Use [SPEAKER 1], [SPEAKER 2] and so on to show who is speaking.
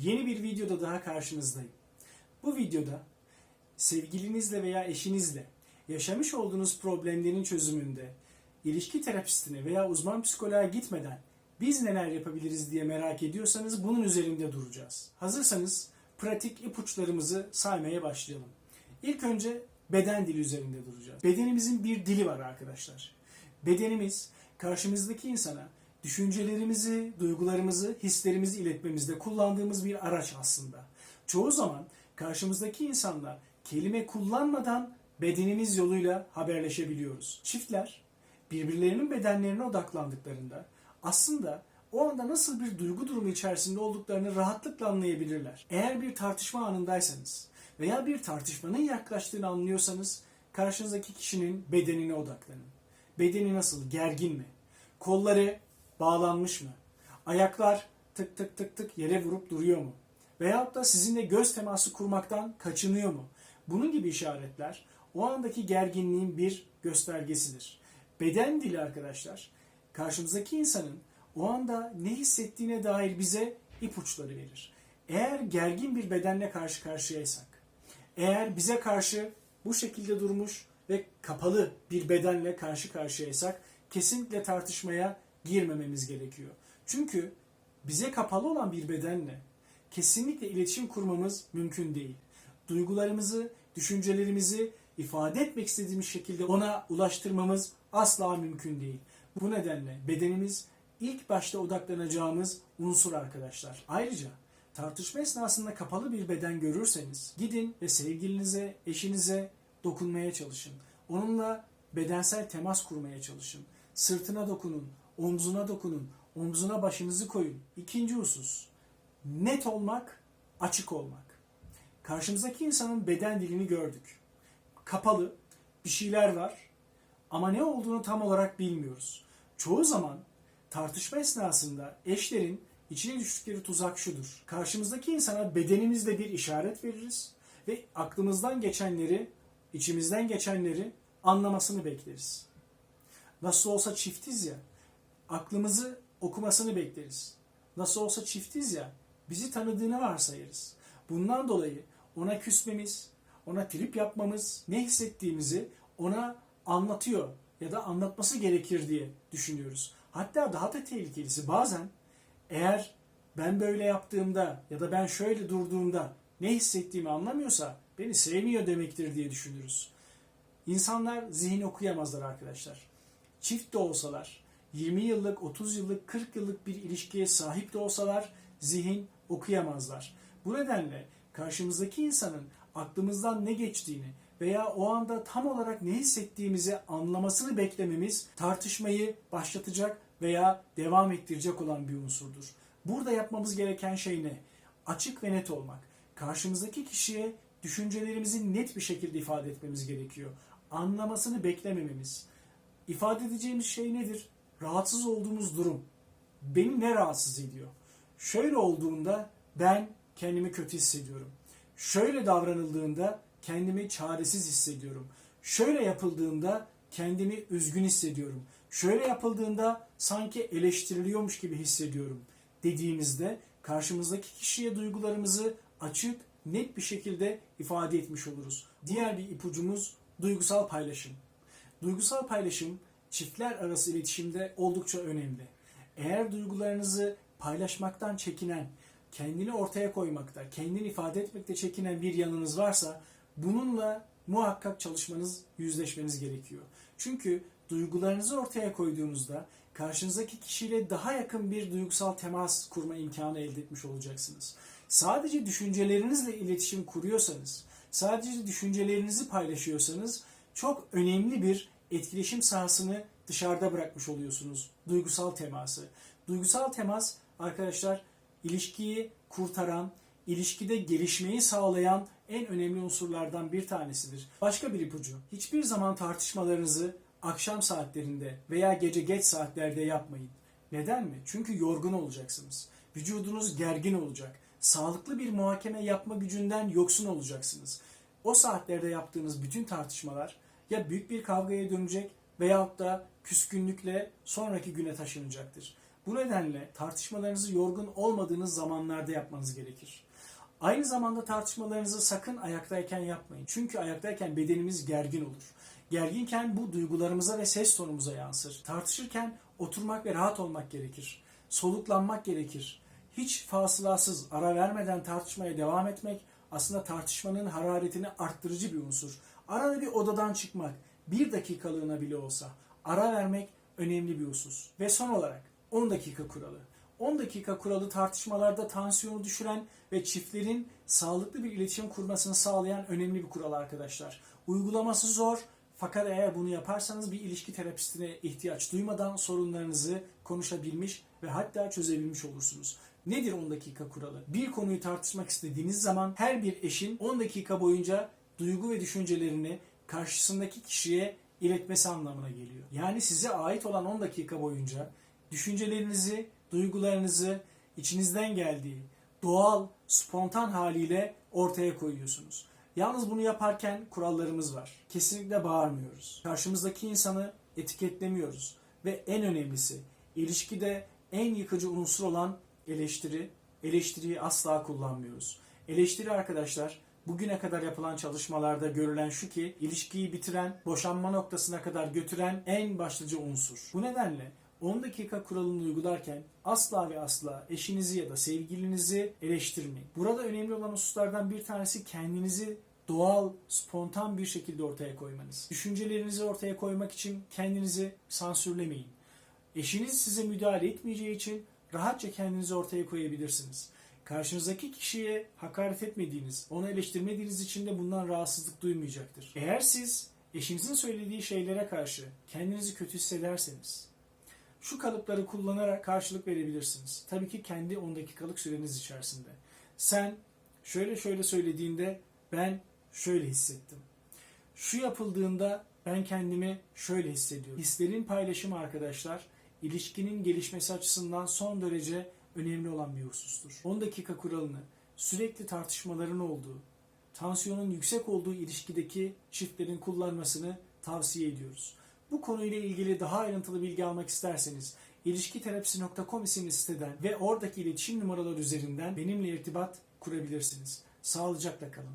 [SPEAKER 1] Yeni bir videoda daha karşınızdayım. Bu videoda sevgilinizle veya eşinizle yaşamış olduğunuz problemlerin çözümünde ilişki terapistine veya uzman psikoloğa gitmeden biz neler yapabiliriz diye merak ediyorsanız bunun üzerinde duracağız. Hazırsanız pratik ipuçlarımızı saymaya başlayalım. İlk önce beden dili üzerinde duracağız. Bedenimizin bir dili var arkadaşlar. Bedenimiz karşımızdaki insana düşüncelerimizi, duygularımızı, hislerimizi iletmemizde kullandığımız bir araç aslında. Çoğu zaman karşımızdaki insanla kelime kullanmadan bedenimiz yoluyla haberleşebiliyoruz. Çiftler birbirlerinin bedenlerine odaklandıklarında aslında o anda nasıl bir duygu durumu içerisinde olduklarını rahatlıkla anlayabilirler. Eğer bir tartışma anındaysanız veya bir tartışmanın yaklaştığını anlıyorsanız karşınızdaki kişinin bedenine odaklanın. Bedeni nasıl? Gergin mi? Kolları bağlanmış mı? Ayaklar tık tık tık tık yere vurup duruyor mu? Veyahut da sizinle göz teması kurmaktan kaçınıyor mu? Bunun gibi işaretler o andaki gerginliğin bir göstergesidir. Beden dili arkadaşlar karşımızdaki insanın o anda ne hissettiğine dair bize ipuçları verir. Eğer gergin bir bedenle karşı karşıyaysak, eğer bize karşı bu şekilde durmuş ve kapalı bir bedenle karşı karşıyaysak kesinlikle tartışmaya girmememiz gerekiyor. Çünkü bize kapalı olan bir bedenle kesinlikle iletişim kurmamız mümkün değil. Duygularımızı, düşüncelerimizi ifade etmek istediğimiz şekilde ona ulaştırmamız asla mümkün değil. Bu nedenle bedenimiz ilk başta odaklanacağımız unsur arkadaşlar. Ayrıca tartışma esnasında kapalı bir beden görürseniz gidin ve sevgilinize, eşinize dokunmaya çalışın. Onunla bedensel temas kurmaya çalışın. Sırtına dokunun, omzuna dokunun, omzuna başınızı koyun. İkinci husus, net olmak, açık olmak. Karşımızdaki insanın beden dilini gördük. Kapalı, bir şeyler var ama ne olduğunu tam olarak bilmiyoruz. Çoğu zaman tartışma esnasında eşlerin içine düştükleri tuzak şudur. Karşımızdaki insana bedenimizle bir işaret veririz ve aklımızdan geçenleri, içimizden geçenleri anlamasını bekleriz. Nasıl olsa çiftiz ya, aklımızı okumasını bekleriz. Nasıl olsa çiftiz ya, bizi tanıdığını varsayarız. Bundan dolayı ona küsmemiz, ona trip yapmamız, ne hissettiğimizi ona anlatıyor ya da anlatması gerekir diye düşünüyoruz. Hatta daha da tehlikelisi bazen eğer ben böyle yaptığımda ya da ben şöyle durduğumda ne hissettiğimi anlamıyorsa beni sevmiyor demektir diye düşünürüz. İnsanlar zihin okuyamazlar arkadaşlar. Çift de olsalar, 20 yıllık, 30 yıllık, 40 yıllık bir ilişkiye sahip de olsalar zihin okuyamazlar. Bu nedenle karşımızdaki insanın aklımızdan ne geçtiğini veya o anda tam olarak ne hissettiğimizi anlamasını beklememiz tartışmayı başlatacak veya devam ettirecek olan bir unsurdur. Burada yapmamız gereken şey ne? Açık ve net olmak. Karşımızdaki kişiye düşüncelerimizi net bir şekilde ifade etmemiz gerekiyor. Anlamasını beklemememiz. İfade edeceğimiz şey nedir? Rahatsız olduğumuz durum. Beni ne rahatsız ediyor? Şöyle olduğunda ben kendimi kötü hissediyorum. Şöyle davranıldığında kendimi çaresiz hissediyorum. Şöyle yapıldığında kendimi üzgün hissediyorum. Şöyle yapıldığında sanki eleştiriliyormuş gibi hissediyorum dediğimizde karşımızdaki kişiye duygularımızı açık, net bir şekilde ifade etmiş oluruz. Diğer bir ipucumuz duygusal paylaşım. Duygusal paylaşım çiftler arası iletişimde oldukça önemli. Eğer duygularınızı paylaşmaktan çekinen, kendini ortaya koymakta, kendini ifade etmekte çekinen bir yanınız varsa bununla muhakkak çalışmanız, yüzleşmeniz gerekiyor. Çünkü duygularınızı ortaya koyduğunuzda karşınızdaki kişiyle daha yakın bir duygusal temas kurma imkanı elde etmiş olacaksınız. Sadece düşüncelerinizle iletişim kuruyorsanız, sadece düşüncelerinizi paylaşıyorsanız çok önemli bir etkileşim sahasını dışarıda bırakmış oluyorsunuz. Duygusal teması. Duygusal temas arkadaşlar ilişkiyi kurtaran, ilişkide gelişmeyi sağlayan en önemli unsurlardan bir tanesidir. Başka bir ipucu. Hiçbir zaman tartışmalarınızı akşam saatlerinde veya gece geç saatlerde yapmayın. Neden mi? Çünkü yorgun olacaksınız. Vücudunuz gergin olacak. Sağlıklı bir muhakeme yapma gücünden yoksun olacaksınız. O saatlerde yaptığınız bütün tartışmalar ya büyük bir kavgaya dönecek veyahut da küskünlükle sonraki güne taşınacaktır. Bu nedenle tartışmalarınızı yorgun olmadığınız zamanlarda yapmanız gerekir. Aynı zamanda tartışmalarınızı sakın ayaktayken yapmayın. Çünkü ayaktayken bedenimiz gergin olur. Gerginken bu duygularımıza ve ses tonumuza yansır. Tartışırken oturmak ve rahat olmak gerekir. Soluklanmak gerekir. Hiç fasılasız, ara vermeden tartışmaya devam etmek aslında tartışmanın hararetini arttırıcı bir unsur. Arada bir odadan çıkmak, bir dakikalığına bile olsa ara vermek önemli bir husus. Ve son olarak 10 dakika kuralı. 10 dakika kuralı tartışmalarda tansiyonu düşüren ve çiftlerin sağlıklı bir iletişim kurmasını sağlayan önemli bir kural arkadaşlar. Uygulaması zor fakat eğer bunu yaparsanız bir ilişki terapistine ihtiyaç duymadan sorunlarınızı konuşabilmiş ve hatta çözebilmiş olursunuz. Nedir 10 dakika kuralı? Bir konuyu tartışmak istediğiniz zaman her bir eşin 10 dakika boyunca duygu ve düşüncelerini karşısındaki kişiye iletmesi anlamına geliyor. Yani size ait olan 10 dakika boyunca düşüncelerinizi, duygularınızı içinizden geldiği doğal, spontan haliyle ortaya koyuyorsunuz. Yalnız bunu yaparken kurallarımız var. Kesinlikle bağırmıyoruz. Karşımızdaki insanı etiketlemiyoruz. Ve en önemlisi ilişkide en yıkıcı unsur olan eleştiri. Eleştiriyi asla kullanmıyoruz. Eleştiri arkadaşlar bugüne kadar yapılan çalışmalarda görülen şu ki ilişkiyi bitiren, boşanma noktasına kadar götüren en başlıca unsur. Bu nedenle 10 dakika kuralını uygularken asla ve asla eşinizi ya da sevgilinizi eleştirmeyin. Burada önemli olan hususlardan bir tanesi kendinizi doğal, spontan bir şekilde ortaya koymanız. Düşüncelerinizi ortaya koymak için kendinizi sansürlemeyin. Eşiniz size müdahale etmeyeceği için rahatça kendinizi ortaya koyabilirsiniz. Karşınızdaki kişiye hakaret etmediğiniz, onu eleştirmediğiniz için de bundan rahatsızlık duymayacaktır. Eğer siz eşinizin söylediği şeylere karşı kendinizi kötü hissederseniz, şu kalıpları kullanarak karşılık verebilirsiniz. Tabii ki kendi 10 dakikalık süreniz içerisinde. Sen şöyle şöyle söylediğinde ben şöyle hissettim. Şu yapıldığında ben kendimi şöyle hissediyorum. Hislerin paylaşımı arkadaşlar ilişkinin gelişmesi açısından son derece önemli olan bir husustur. 10 dakika kuralını sürekli tartışmaların olduğu, tansiyonun yüksek olduğu ilişkideki çiftlerin kullanmasını tavsiye ediyoruz. Bu konuyla ilgili daha ayrıntılı bilgi almak isterseniz ilişkiterapisi.com isimli siteden ve oradaki iletişim numaraları üzerinden benimle irtibat kurabilirsiniz. Sağlıcakla kalın.